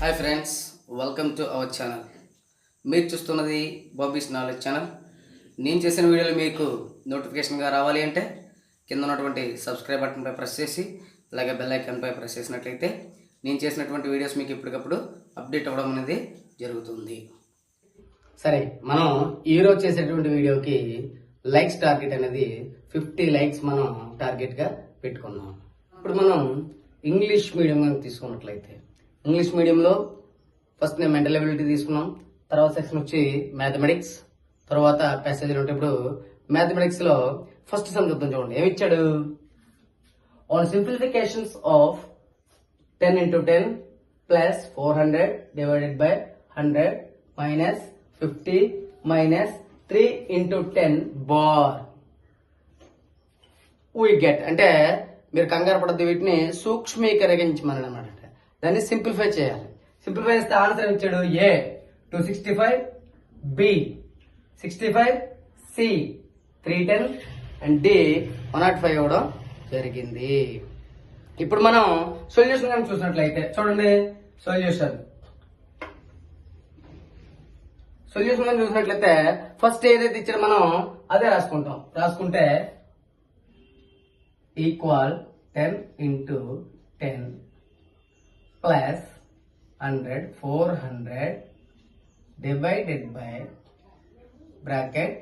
Hi friends welcome to our channel. మీరు చూస్తున్నది Bobby's knowledge channel. నేను చేసిన వీడియోలు మీకు నోటిఫికేషన్గా రావాలి అంటే కింద ఉన్నటువంటి సబ్స్క్రైబ్ బటన్పై ప్రెస్ చేసి అలాగే బెల్ ఐకాన్పై ప్రెస్ చేసినట్లయితే నేను చేసినటువంటి వీడియోస్ మీకు ఎప్పటికప్పుడు అప్డేట్ అవ్వడం అనేది జరుగుతుంది. సరే మనం ఈరోజు చేసేటువంటి వీడియోకి లైక్స్ టార్గెట్ అనేది ఫిఫ్టీ లైక్స్ మనం టార్గెట్గా పెట్టుకున్నాం. ఇప్పుడు మనం ఇంగ్లీష్ మీడియం కనుక తీసుకున్నట్లయితే ఇంగ్లీష్ మీడియంలో ఫస్ట్ నేను మెంటల్ ఎబిలిటీ తీసుకున్నాం తర్వాత సెక్షన్ వచ్చి మ్యాథమెటిక్స్ తర్వాత ప్యాసేజ్ ఉంటే ఇప్పుడు మ్యాథమెటిక్స్లో ఫస్ట్ సమ్ చూద్దాం చూడండి. ఏమి ఇచ్చాడు? On simplifications of ten into ten plus four hundred divided by hundred minus fifty minus three into ten bar we get అంటే మీరు కంగారు పడద్దు వీటిని సూక్ష్మీకరించమని అనమాట దాన్ని సింప్లిఫై చేయాలి. సింప్లిఫై చేస్తే ఆన్సర్ ఇచ్చాడు A two sixty five B sixty five C three ten and D one not five ఇవ్వడం జరిగింది. ఇప్పుడు మనం సొల్యూషన్ కనుక చూసినట్లయితే చూడండి సొల్యూషన్ సొల్యూషన్ కనుక చూసినట్లయితే ఫస్ట్ ఏదైతే ఇచ్చారో మనం అదే రాసుకుంటాం. రాసుకుంటే equal ten into ten plus hundred four hundred divided by bracket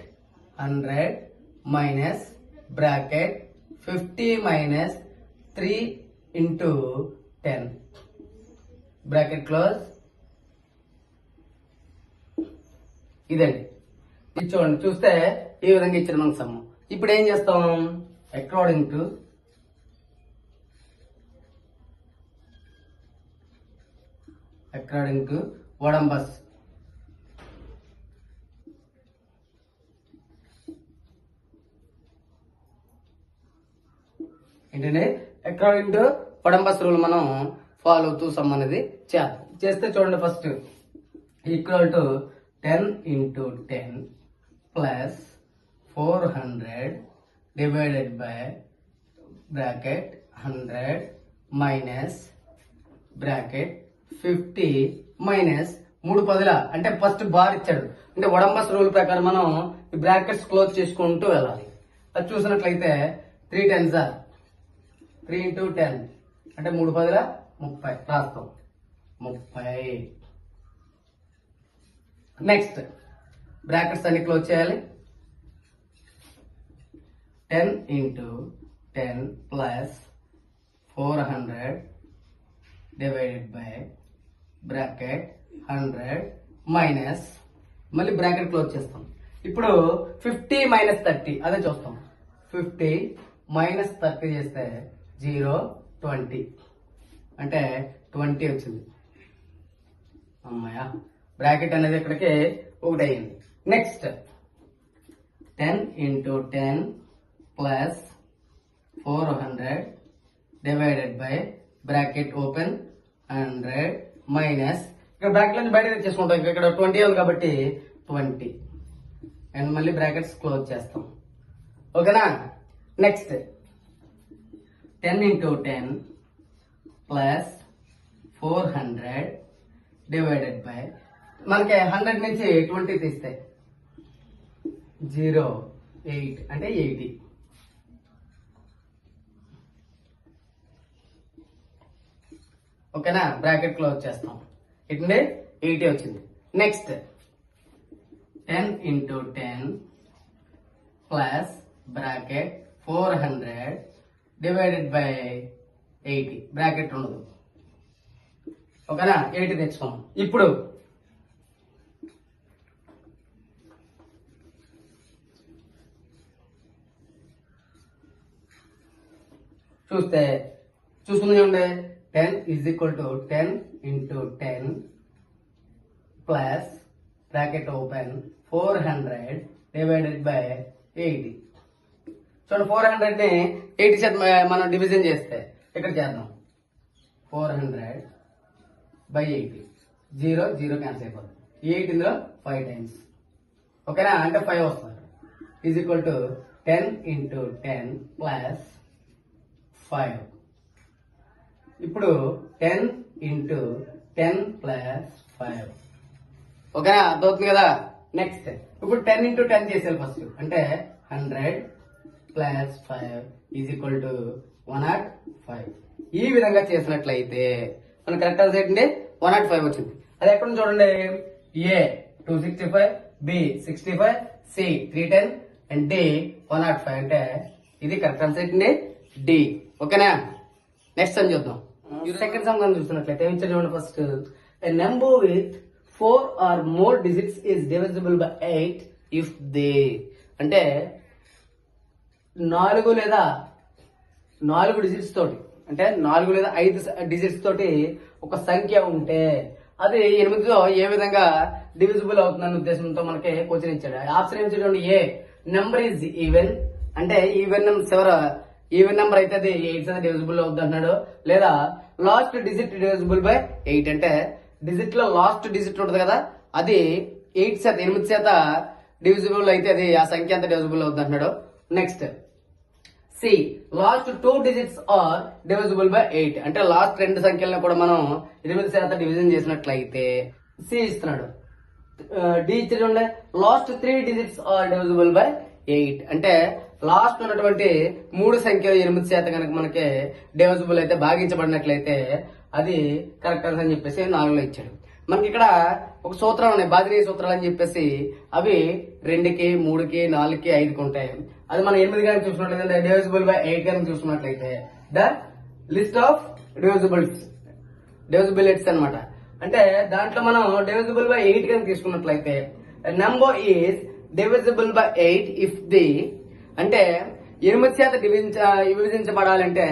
hundred minus bracket fifty minus three into ten bracket close ఇదండి. ఇది చూడండి చూస్తే ఈ విధంగా ఇచ్చిన మనకు సమ్ము ఇప్పుడు ఏం చేస్తాం? According to according to BODMAS. ఏంటంటే అకార్డింగ్ టు వడంబస్ రూల్ మనం ఫాలో అవుతూ సమ్ అనేది చేద్దాం. చేస్తే చూడండి first equal to ten into ten plus four hundred divided by bracket hundred minus bracket fifty minus మూడు పదుల. అంటే ఫస్ట్ బార్ ఇచ్చాడు. అంటే వడంబస్ రూల్ ప్రకారం మనం ఈ బ్రాకెట్స్ క్లోజ్ చేసుకుంటూ వెళ్ళాలి. అది చూసినట్లయితే three ten sir. Three into ten. అంటే మూడు పదుల ముప్పై. రాస్తాం. ముప్పై. నెక్స్ట్. బ్రాకెట్స్ అన్ని క్లోజ్ చేయాలి. Ten into ten plus four hundred. Divided by bracket hundred minus మళ్ళీ బ్రాకెట్ క్లోజ్ చేస్తాం. ఇప్పుడు ఫిఫ్టీ మైనస్ థర్టీ అదే చూస్తాం. ఫిఫ్టీ మైనస్ థర్టీ చేస్తే జీరో ట్వంటీ అంటే ట్వంటీ వచ్చింది. అమ్మాయ బ్రాకెట్ అనేది ఇక్కడికి ఒకటి అయింది next ten into ten plus four hundred divided by bracket open hundred minus ఇక్కడ బ్రాకెట్ బయట తెచ్చేసుకుంటాం. ఇక్కడ- ఇక్కడ ట్వంటీ ఉంది కాబట్టి ట్వంటీ. అండ్ మళ్ళీ బ్రాకెట్స్ క్లోజ్ చేస్తాం. ఓకేనా? Next. Ten into ten plus four hundred divided by మనకి హండ్రెడ్ నుంచి ట్వంటీ తీస్తే జీరో ఎయిట్ అంటే ఎయిటీ. ఓకేనా? బ్రాకెట్ క్లోజ్ చేస్తాం. ఎటుండే ఎయిటీ వచ్చింది. Next ten into ten plus bracket four hundred divided by eighty bracket ఉండదు ఓకేనా? ఎయిటీ తెచ్చుకోం. ఇప్పుడు చూస్తే చూసుకుంది ఉండే 10 is to ten 10 ten 10 plus open four hundred divided by eighty చూడండి ఫోర్ హండ్రెడ్ని ఎయిటీ సెట్ మనం డివిజన్ చేస్తే ఇక్కడ చేద్దాం. Four hundred by eighty zero zero cancel అయిపోతుంది. ఎయిట్ ఇందులో ఫైవ్ టైమ్స్ ఓకేనా? అంటే ఫైవ్ వస్తుంది. Is equal to ten into ten plus five ఇప్పుడు ten into ten plus five ఓకేనా? అర్థమవుతుంది కదా? నెక్స్ట్ ఇప్పుడు టెన్ ఇంటూ టెన్ చేసేయాలి ఫస్ట్ అంటే hundred plus five is equal to one not five ఈ విధంగా చేసినట్లయితే మన కరెక్ట్ ఆన్సర్ ఏంటంటే వన్ నాట్ ఫైవ్ వచ్చింది. అది ఎక్కడ చూడండి? A two sixty five B sixty five C three ten and D one not five అంటే ఇది కరెక్ట్ ఆన్సర్ ఏంటండి డి ఓకేనా? నెక్స్ట్ అని చూద్దాం. సెకండ్ సమ్ కానీ చూస్తున్నట్లయితే చూడండి first a number with four or more digits is divisible by eight if they అంటే నాలుగు లేదా నాలుగు డిజిట్స్ తోటి అంటే నాలుగు లేదా ఐదు డిజిట్స్ తోటి ఒక సంఖ్య ఉంటే అది ఎనిమిదిలో ఏ విధంగా డివిజిబుల్ అవుతుందన్న ఉద్దేశంతో మనకి క్వశ్చన్ ఇచ్చాడు. ఆప్షన్ ఏమి చూడండి ఏ నెంబర్ ఈజ్ ఈవెన్ అంటే ఈవెన్ చివర ఈవెన్ నెంబర్ అయితే అది ఎయిట్ అనేది డివిజిబుల్ అవుతున్నాడు అంటున్నాడు. లేదా last digit divisible by eight అంటే డిజిట్లో లాస్ట్ డిజిట్ ఉంటుంది కదా అది ఎయిట్ శాతం ఎనిమిది శాత డివిజిబుల్ అయితే అది ఆ సంఖ్య అంతా డివిజిబుల్ అవుతున్నాడు అంటున్నాడు. Next C last two digits are divisible by eight అంటే లాస్ట్ రెండు సంఖ్యలను కూడా మనం ఎనిమిది శాతం డివిజన్ చేసినట్లయితే సి ఇస్తున్నాడు. D ఇచ్చేటండి last three digits are divisible by eight అంటే లాస్ట్ ఉన్నటువంటి మూడు సంఖ్యలు ఎనిమిది శాతం కనుక మనకి డివిజిబుల్ అయితే భాగించబడినట్లయితే అది కరెక్ట్ అని చెప్పేసి నాలుగులో ఇచ్చాడు. మనకి ఇక్కడ ఒక సూత్రాలు ఉన్నాయి బాదినీ సూత్రాలు అని చెప్పేసి అవి రెండుకి మూడుకి నాలుగుకి ఐదుకి ఉంటాయి. అది మనం ఎనిమిది కనుక చూసుకున్నట్లయితే డివిజిబుల్ బై ఎయిట్ కనుక చూసుకున్నట్లయితే the list of divisibles divisibilities అనమాట అంటే దాంట్లో మనం డివిజిబుల్ బై ఎయిట్ కనుక తీసుకున్నట్లయితే number is divisible by eight if the అంటే ఎనిమిది చేత డివిజ విభజించబడాలంటే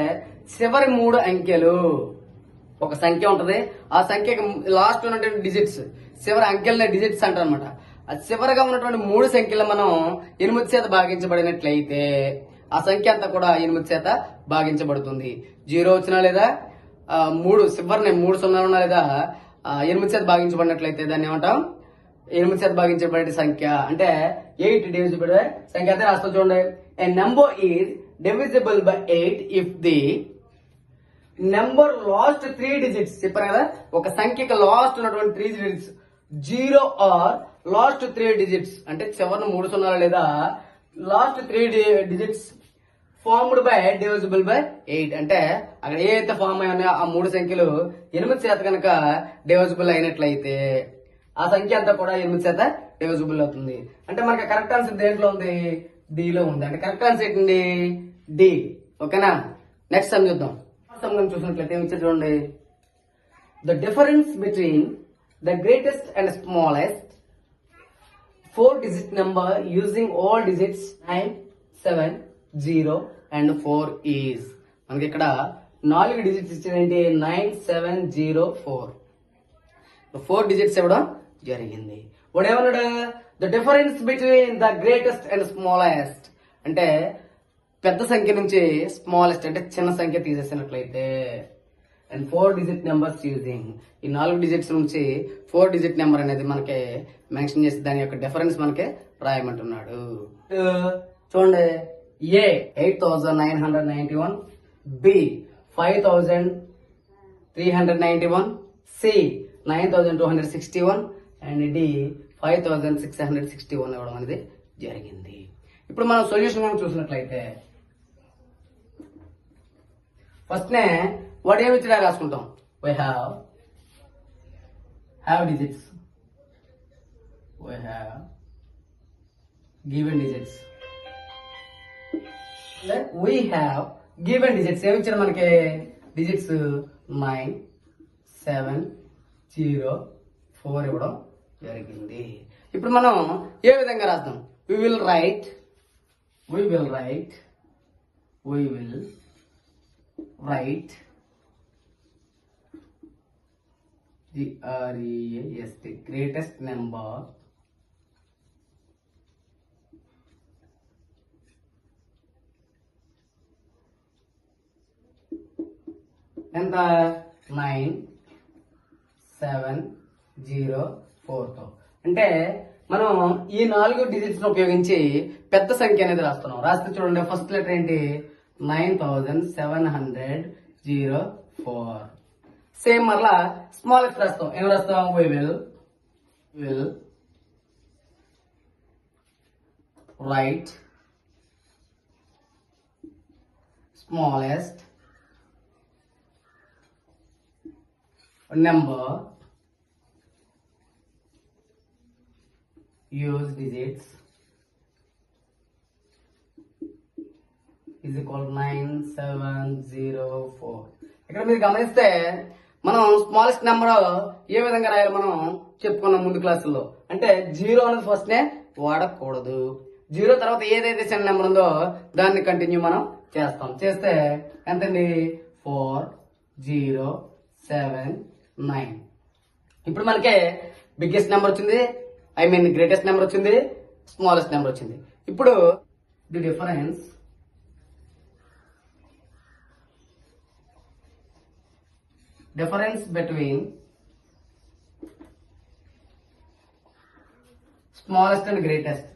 చివరి మూడు అంకెలు. ఒక సంఖ్య ఉంటది. ఆ సంఖ్యకి లాస్ట్ ఉన్నటువంటి డిజిట్స్ చివరి అంకెలనే డిజిట్స్ అంటారు అనమాట ఆ చివరిగా ఉన్నటువంటి మూడు సంఖ్యలు మనం ఎనిమిది చేత భాగించబడినట్లయితే ఆ సంఖ్య అంతా కూడా ఎనిమిది చేత భాగించబడుతుంది. జీరో వచ్చినా లేదా మూడు చివరిని మూడు సున్నా ఉన్నా లేదా ఎనిమిది చేత భాగించబడినట్లయితే దాన్ని ఏమంటాం? ఎనిమిది చేత భాగించబడే సంఖ్య. అంటే ఎయిట్ డివిజిబుల్ బై సంఖ్య అయితే రాస్తాం చూడండి. A number is divisible by eight if the number last three digits చెప్పారు కదా? ఒక సంఖ్యకి లాస్ట్ ఉన్నటువంటి three digits zero or last three digits అంటే చివరిన మూడు సున్నాలు లేదా last three digits formed by divisible by eight అంటే అక్కడ ఏ అయితే ఫామ్ అయి ఉన్నాయో ఆ మూడు సంఖ్యలు ఎనిమిది శాతం కనుక డివిజిబుల్ అయినట్లయితే ఆ సంఖ్య అంతా కూడా ఎనిమిది చేత డివిజిబుల్ అవుతుంది. అంటే మనకి కరెక్ట్ ఆన్సర్ దేంట్లో ఉంది? డిలో లో ఉంది. అంటే కరెక్ట్ ఆన్సర్ ఏంటండి? డి ఓకేనా? నెక్స్ట్ సమ్ చూద్దాం. సమ్ చూసినట్లయితే ఏమి చూడండి? The difference between the greatest and smallest four digit number using all digits nine seven zero and four is మనకి ఇక్కడ నాలుగు డిజిట్స్ ఇచ్చిందంటే nine seven zero four four digits ఇవ్వడం జరిగింది. వాడు ఏమన్నాడు the difference between the greatest and smallest అంటే పెద్ద సంఖ్య నుంచి స్మాలెస్ట్ అంటే చిన్న సంఖ్య తీసేసినట్లయితే and four digit numbers using ఈ నాలుగు డిజిట్స్ నుంచి ఫోర్ డిజిట్ నెంబర్ అనేది మనకి మెన్షన్ చేసి దాని యొక్క డిఫరెన్స్ మనకి రాయమంటున్నాడు. Uh, చూడండి. A eight thousand nine hundred ninety one B five thousand three hundred ninety one C nine thousand two hundred sixty one and ఇది five thousand six hundred sixty one ఇవ్వడం అనేది జరిగింది. ఇప్పుడు మనం సొల్యూషన్ మనం చూసినట్లయితే ఫస్ట్ నే వాడు ఏమి ఇచ్చినా రాసుకుంటాం. We have have digits we have given digits we have given digits ఏమి ఇచ్చారు మనకి? Digits nine seven zero four ఇవ్వడం జరిగింది. ఇప్పుడు మనం ఏ విధంగా రాద్దాం? We will write we will write we will write the RES the greatest number ఎంత నైన్ సెవెన్ జీరో ఫోర్త్. అంటే మనం ఈ నాలుగు డిజిట్స్ ఉపయోగించి పెద్ద సంఖ్య అనేది రాస్తున్నాం. రాస్తే చూడండి ఫస్ట్ లెటర్ ఏంటి? Nine thousand seven hundred zero four same మరలా స్మాలెస్ట్ రాస్తాం. ఏం రాస్తాం? We will will write smallest number use digits is equal to 9704 ఇక్కడ మీరు గమనిస్తే మనం స్మాలెస్ట్ నెంబర్ ఏ విధంగా రాయాలి మనం చెప్పుకున్నాం ముందు క్లాసుల్లో అంటే జీరో అనేది ఫస్ట్ నే వాడకూడదు. జీరో తర్వాత ఏదైతే చిన్న నెంబర్ ఉందో దాన్ని కంటిన్యూ మనం చేస్తాం. చేస్తే ఎంతండి? ఫోర్ జీరో సెవెన్ నైన్ ఇప్పుడు మనకి బిగ్గెస్ట్ నెంబర్ వచ్చింది ఐ మీన్ గ్రేటెస్ట్ నెంబర్ వచ్చింది స్మాలెస్ట్ నెంబర్ వచ్చింది. ఇప్పుడు the difference difference between smallest and greatest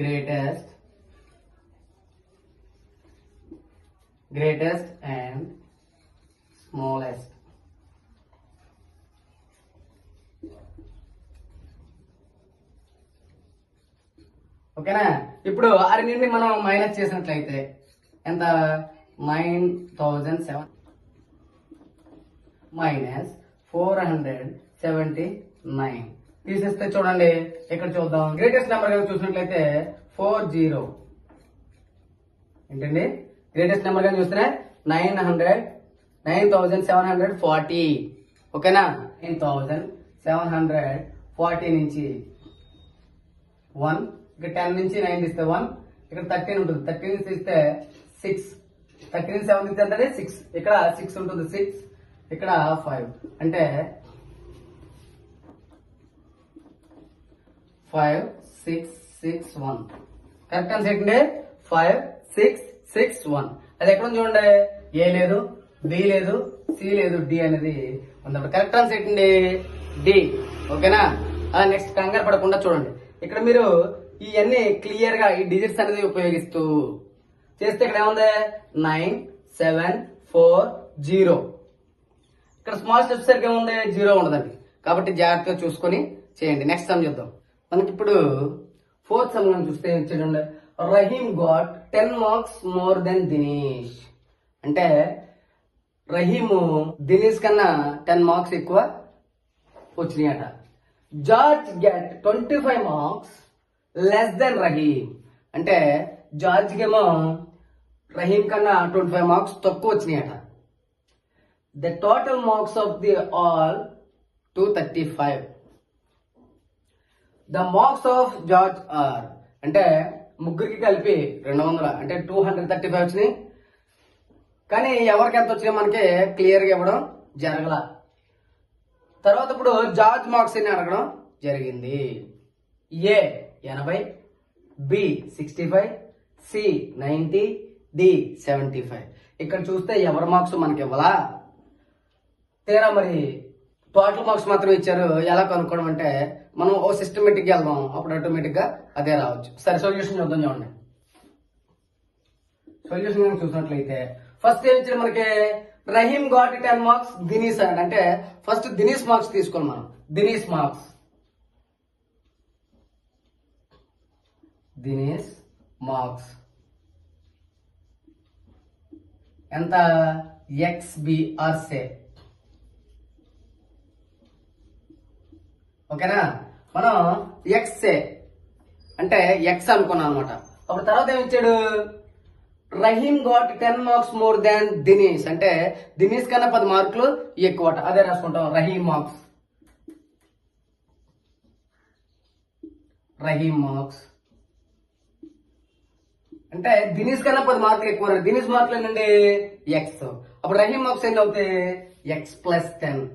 greatest greatest and smallest ఓకేనా? ఇప్పుడు ఆ రెండింటిని మనం మైనస్ చేసినట్లయితే ఎంత? Nine thousand seven minus four hundred seventy nine తీసేస్తే చూడండి ఇక్కడ చూద్దాం? గ్రేటెస్ట్ నెంబర్ కనుక చూసినట్లయితే ఫోర్ జీరో ఏంటండి? గ్రేటెస్ట్ నెంబర్ కానీ చూస్తే nine hundred nine thousand seven hundred forty ఓకేనా? Nine thousand seven hundred forty నుంచి వన్ ఇక్కడ టెన్ నుంచి నైన్ తీస్తే వన్ ఇక్కడ థర్టీన్ ఉంటుంది. థర్టీన్ నుంచి ఇస్తే సిక్స్ థర్టీన్ సెవెన్ ఇస్తే అంటే సిక్స్ ఇక్కడ సిక్స్ ఉంటుంది. సిక్స్ ఇక్కడ ఫైవ్ అంటే five six six one correct answer ఏంటండి? ఫైవ్ సిక్స్ సిక్స్ వన్ అది ఎక్కడ ఉంది చూడండి? ఏ లేదు బి లేదు సి లేదు డి అనేది ఉంది. కరెక్ట్ ఆన్సర్ ఏంటండి? డి ఓకేనా నెక్స్ట్ కంగారు పడకుండా చూడండి. ఇక్కడ మీరు ఇవన్నీ క్లియర్గా ఈ డిజిట్స్ అనేది ఉపయోగిస్తూ చేస్తే ఇక్కడ ఏముంది? నైన్ సెవెన్ ఫోర్ జీరో ఇక్కడ స్మాల్ స్టెప్స్ సరిగ్గా ఉంది జీరో ఉండదండి. కాబట్టి జాగ్రత్తగా చూసుకొని చేయండి. నెక్స్ట్ సమ్ చూద్దాం. మనకి ఇప్పుడు ఫోర్త్ సమ్ మనం చూస్తే చూడండి Rahim got ten marks more than Dinesh అంటే రహీము దినేష్ కన్నా టెన్ మార్క్స్ ఎక్కువ వచ్చినాయట. George get twenty five marks less than Rahim అంటే జార్జ్ ఏమో రహీం కన్నా ట్వంటీ ఫైవ్ మార్క్స్ తక్కువ వచ్చినాయట. The total marks of the all two thirty five the marks of George are అంటే ముగ్గురికి కలిపి రెండు వందల అంటే టూ హండ్రెడ్ థర్టీ ఫైవ్ వచ్చినాయి. కానీ ఎవరికి ఎంత వచ్చినాయి మనకి క్లియర్గా ఇవ్వడం జరగల. తర్వాత ఇప్పుడు జార్జ్ మార్క్స్ అని అడగడం జరిగింది? ఏ ఎనభై B sixty five C ninety D seventy five ఇక్కడ చూస్తే ఎవరి మార్క్స్ మనకి ఇవ్వలా? తీరా మరి టోటల్ మార్క్స్ మాత్రం ఇచ్చారు. ఎలా కనుక్కోవడం అంటే మనం ఓ సిస్టమేటిక్గా వెళ్దాం. అప్పుడు ఆటోమేటిక్గా అదే రావచ్చు. సరే సొల్యూషన్ చూద్దాం చూడండి. సొల్యూషన్ కనుక చూసినట్లయితే ఫస్ట్ ఏం ఇచ్చారు మనకి? Rahim got ten marks Dinesh అంటే ఫస్ట్ దినీస్ మార్క్స్ తీసుకోవాలి మనం. Dinesh marks Dinesh marks. ఎంత ఎక్స్బిఆర్ సే ఓకేనా? మనం ఎక్స్ఏ అంటే ఎక్స్ అనుకున్నాం అనమాట అప్పుడు తర్వాత ఏమి ఇచ్చాడు? Rahim got ten marks more than Dinesh. అంటే దినేష్ కన్నా పది మార్కులు ఎక్కువ అదే రాసుకుంటాం. రహీం మార్క్స్. రహీం మార్క్స్. అంటే దినేష్ కన్నా పది మార్కులు ఎక్కువ దినీష్ దినేష్ మార్కులు ఏంటండి ఎక్స్ అప్పుడు రహీం మార్క్స్ ఎన్ని అవుతాయి ఎక్స్ ప్లస్ టెన్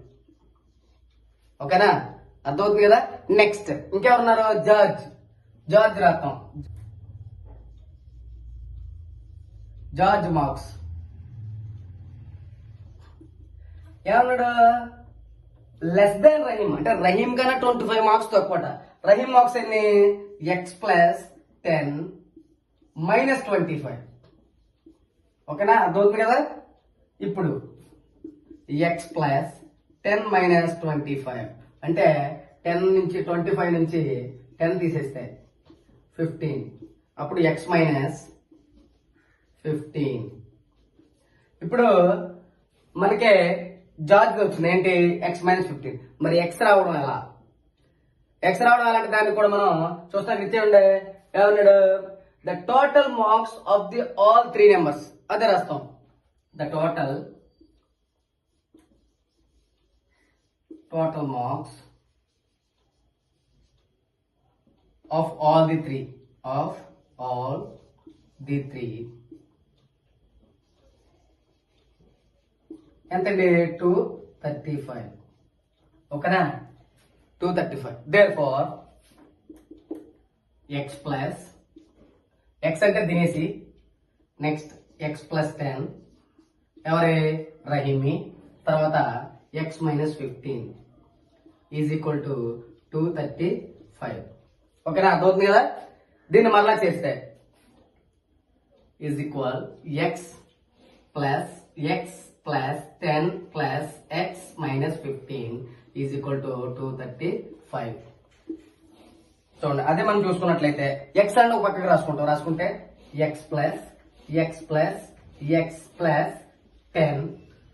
ఓకేనా? అర్థమవుతుంది కదా? నెక్స్ట్ ఇంకెవరున్నారు? జార్జ్ జార్జ్ రాస్తాం. జార్జ్ మార్క్స్ ఏమన్నాడు? లెస్ దాన్ రహీమ్ అంటే రహీమ్ కన్నా ట్వంటీ ఫైవ్ మార్క్స్ తక్కువట. రహీమ్ మార్క్స్ ఎన్ని? X plus ten minus twenty five. ఓకేనా? అర్థమవుతుంది కదా? ఇప్పుడు x plus ten minus twenty five అంటే టెన్ నుంచి ట్వంటీ ఫైవ్ నుంచి టెన్ తీసేస్తే ఫిఫ్టీన్ అప్పుడు ఎక్స్ మైనస్ ఫిఫ్టీన్ ఇప్పుడు మనకే జార్జ్ వచ్చింది. ఏంటి? ఎక్స్ మైనస్ ఫిఫ్టీన్ మరి ఎక్స్ రావడం ఎలా? ఎక్స్ రావడం అలాంటి దాన్ని కూడా మనం చూస్తాం. ఇచ్చే ఉండే ఏమన్నాడు? the total marks of the all three numbers అదే రాస్తాం the total total marks of all the three of all the three ఎంతండి టూ థర్టీ ఫైవ్ ఓకేనా two thirty five there for x plus x అంటే దినేసి next x plus ten ఎవరి? రహీమి. తర్వాత x minus fifteen is equal to two thirty five ఓకేనా? అర్థమవుతుంది కదా? దీన్ని మళ్ళా చేస్తే is equal x plus x plus ten plus x minus fifteen is equal to two thirty five చూడండి అదే మనం చూసుకున్నట్లయితే ఎక్స్ అండ్ ఒక పక్కకి రాసుకుంటాం. రాసుకుంటే x plus x plus x plus ten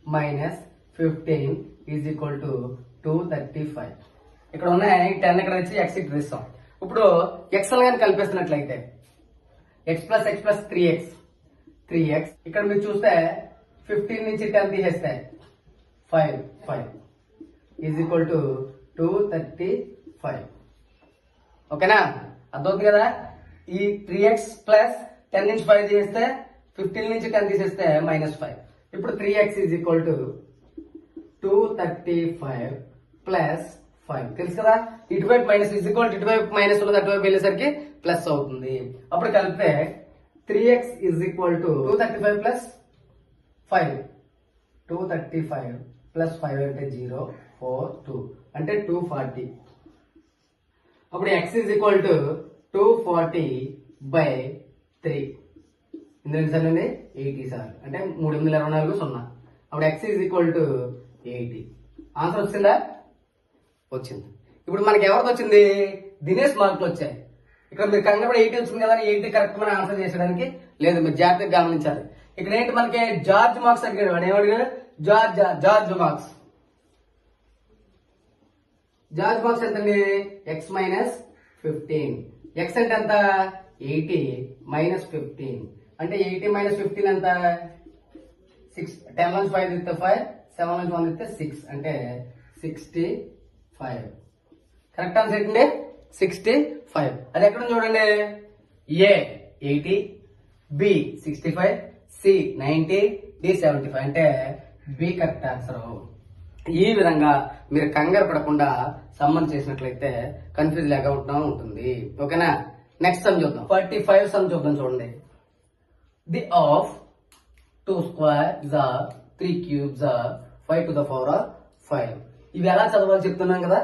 minus fifteen is equal to two thirty five ఇక్కడ ఉన్నాయి టెన్ ఇక్కడ వచ్చి ఎక్స్ ఇక్కడ ఇస్తాం ఇప్పుడు ఎక్స్ కానీ కలిపేస్తున్నట్లయితే x plus x plus three x three x ఇక్కడ మీరు చూస్తే ఫిఫ్టీన్ నుంచి టెన్ తీసేస్తే five five is equal to two thirty five ఓకేనా? అర్థమవుతుంది కదా? ఈ త్రీ ఎక్స్ ప్లస్ టెన్ నుంచి ఫైవ్ తీసేస్తే ఫిఫ్టీన్ నుంచి టెన్ తీసేస్తే మైనస్ ఫైవ్ ఇప్పుడు three x is equal to two thirty five plus five తెలుసు కదా? ఇటువైపు మైనస్ ఈజ్ ఈక్వల్ ఇటువైపు మైనస్ ఉన్నది అటువైపు వెళ్ళేసరికి ప్లస్ అవుతుంది. అప్పుడు కలిపితే three x is equal to two thirty five plus five two thirty five plus five అంటే జీరో ఫోర్ టూ అంటే టూ ఫార్టీ అప్పుడు x is equal to two forty by three ఇందులో ఎన్నిసార్లు అండి ఎయిటీ సార్. అంటే మూడు వందల ఇరవై నాలుగు సున్నా. అప్పుడు x is equal to eighty answer వచ్చిందా? వచ్చింది. ఇప్పుడు మనకి ఎవరికి వచ్చింది? దినేష్ మార్కులు వచ్చాయి. ఇక్కడ మీరు కంగారు ఎయిటీ వచ్చింది కదా ఎయిటీ కరెక్ట్ మన ఆన్సర్ చేసడానికి లేదు మీరు జాగ్రత్తగా గమనించాలి. ఇక్కడ ఏంటి మనకి? జార్జ్ మార్క్స్ అడిగాడు వాడు. ఏమడిగాడు? George George marks. George box ఎంత అండి ఎక్స్ మైనస్ ఫిఫ్టీన్ ఎక్స్ అంటే ఎంత? ఎయిటీ మైనస్ ఫిఫ్టీన్ అంటే ఎయిటీ మైనస్ ఫిఫ్టీన్ ఎంత? సిక్స్ టెన్ నుంచి ఫైవ్ ఇస్తే ఫైవ్ సెవెన్ నుంచి వన్ ఇస్తే సిక్స్ అంటే సిక్స్టీ ఫైవ్ కరెక్ట్ ఆన్సర్ ఏంటండి? సిక్స్టీ ఫైవ్ అది ఎక్కడ చూడండి? A eighty B sixty five C ninety D seventy five అంటే బి కరెక్ట్ ఆన్సర్ ఈ విధంగా మీరు కంగారు పడకుండా సమ్మన్ చేసినట్లయితే కన్ఫ్యూజ్ లేకుండా ఉంటుంది. ఓకేనా? నెక్స్ట్ సమ్ చూద్దాం. ఫార్టీ ఫైవ్ సమ్ చూద్దాం చూడండి. The of two square the three cubes five to the power of five ఇవి ఎలా చదవాలి చెప్తున్నాం కదా?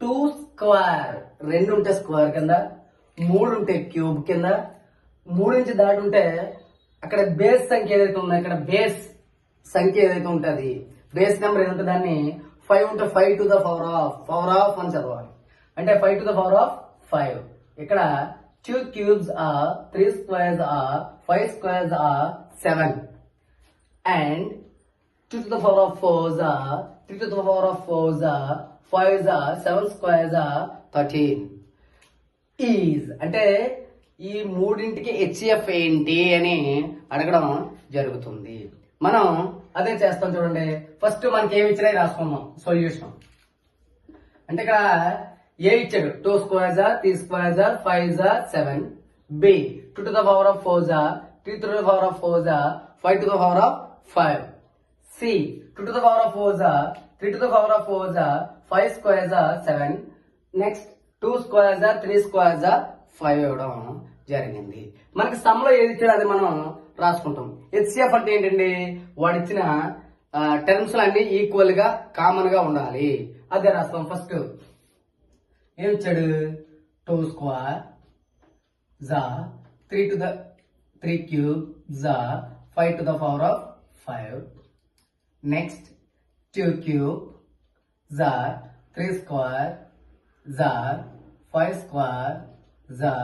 టూ స్క్వేర్ రెండు ఉంటే స్క్వేర్ కింద మూడు ఉంటే క్యూబ్ కింద మూడు నుంచి దాటి ఉంటే అక్కడ బేస్ సంఖ్య ఏదైతే ఉందో ఇక్కడ బేస్ సంఖ్య ఏదైతే ఉంటుంది బేస్ నెంబర్ ఎంత దాన్ని ఫైవ్ ఉంటే five to the power of power of అని చదవాలి. అంటే five to the power of five ఇక్కడ two cubes are three squares are five squares are seven and 2 to the power of 4s are 3 to the power of 4s are 5s are 7 squares are 13 is అంటే ఈ మూడింటికి HF ఏంటి అని అడగడం జరుగుతుంది. మనం అదే చేస్తాం చూడండి ఫస్ట్ మనకి ఏమి ఇచ్చినాయి రాసుకుందాం సొల్యూషన్ అంటే ఇక్కడ ఏ ఇచ్చాడు two squares are three squares are five are seven B two to the power of four are three to the power of four are five to the power of five C two to the power of four are three to the power of four are five squares are seven next two squares are three squares are five ఇవ్వడం జరిగింది మనకి సమ్లో ఏది ఇచ్చాడు అది మనం రాసుకుంటాం. HCF అంటే ఏంటండి? వాడు ఇచ్చిన టర్మ్స్ అన్ని ఈక్వల్గా కామన్గా ఉండాలి. అదే రాస్తాం ఫస్ట్ ఏం ఇచ్చాడు? టూ స్క్వార్ జా three to the three cube జా five to the power of five next two cube jar three square జార్ ఫైవ్ స్క్వార్ జా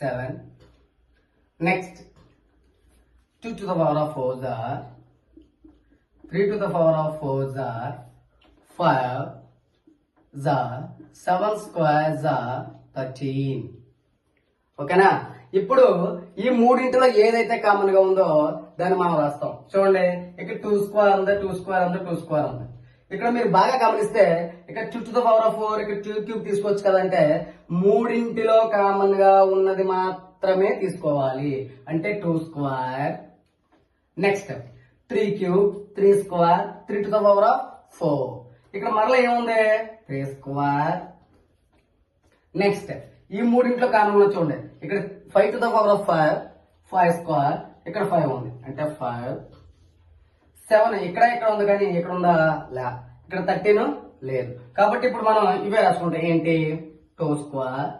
seven next two to the power of four are three to the power of four are five are seven square jar thirteen ఓకేనా ఇప్పుడు ఈ మూడింటిలో ఏదైతే కామన్గా ఉందో దాన్ని మనం రాస్తాం. చూడండి ఇక్కడ టూ స్క్వేర్ ఉంది టూ స్క్వేర్ ఉంది టూ స్క్వేర్ ఉంది. ఇక్కడ మీరు బాగా గమనిస్తే ఇక్కడ two to the power of four ఇక్కడ టూ క్యూబ్ తీసుకోవచ్చు కదంటే మూడింటిలో కామన్గా ఉన్నది మాత్రమే తీసుకోవాలి. అంటే two square next three cube three square three to the power of four ఇక్కడ మరలా ఏముంది? త్రీ స్క్వేర్ నెక్స్ట్ ఈ మూడింట్లో కారణంలో చూడండి. ఇక్కడ five to the power of five five square ఇక్కడ ఫైవ్ ఉంది. అంటే ఫైవ్ సెవెన్ ఇక్కడ ఇక్కడ ఉంది కానీ ఇక్కడ ఉందా? లే. ఇక్కడ థర్టీన్ లేదు. కాబట్టి ఇప్పుడు మనం ఇవే రాసుకుంటాం ఏంటి? టూ స్క్వేర్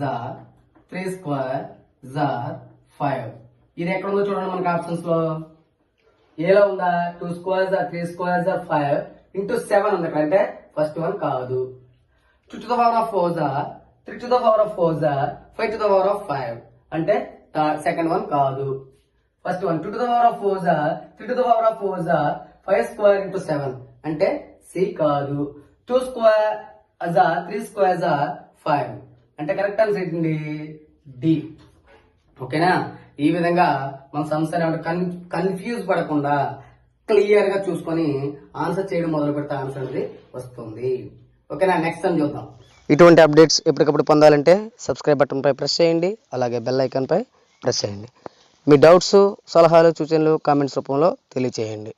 జార్ త్రీ స్క్వేర్ జార్ ఫైవ్ ఇది ఎక్కడ ఉందో చూడండి మనకి ఆప్షన్స్లో. ఏలో ఉందా? టూ స్క్వేర్స్ జార్ త్రీ స్క్వేర్స్ జార్ ఫైవ్ ఇంటూ సెవెన్ ఉంది. ఇక్కడ అంటే ఫస్ట్ వన్ కాదు. Two to the power of four jar three to the power of four five to the power of five అంటే సెకండ్ వన్ కాదు. First one two to the power of four jar three to the power of four five square into seven అంటే C కాదు. Two square అజా three square జార్ five అంటే correct answer ఏంటండి? D ఓకేనా ఈ విధంగా మన సంస్థ కన్ఫ్యూజ్ పడకుండా క్లియర్గా చూసుకొని ఆన్సర్ చేయడం మొదలు పెడితే ఆన్సర్ అనేది వస్తుంది. ఓకేనా? నెక్స్ట్ టైం చూద్దాం. ఇటువంటి అప్డేట్స్ ఎప్పటికప్పుడు పొందాలంటే సబ్స్క్రైబ్ బటన్పై ప్రెస్ చేయండి అలాగే బెల్ ఐకాన్పై ప్రెస్ చేయండి. మీ డౌట్స్ సలహాలు సూచనలు కామెంట్స్ రూపంలో తెలియచేయండి.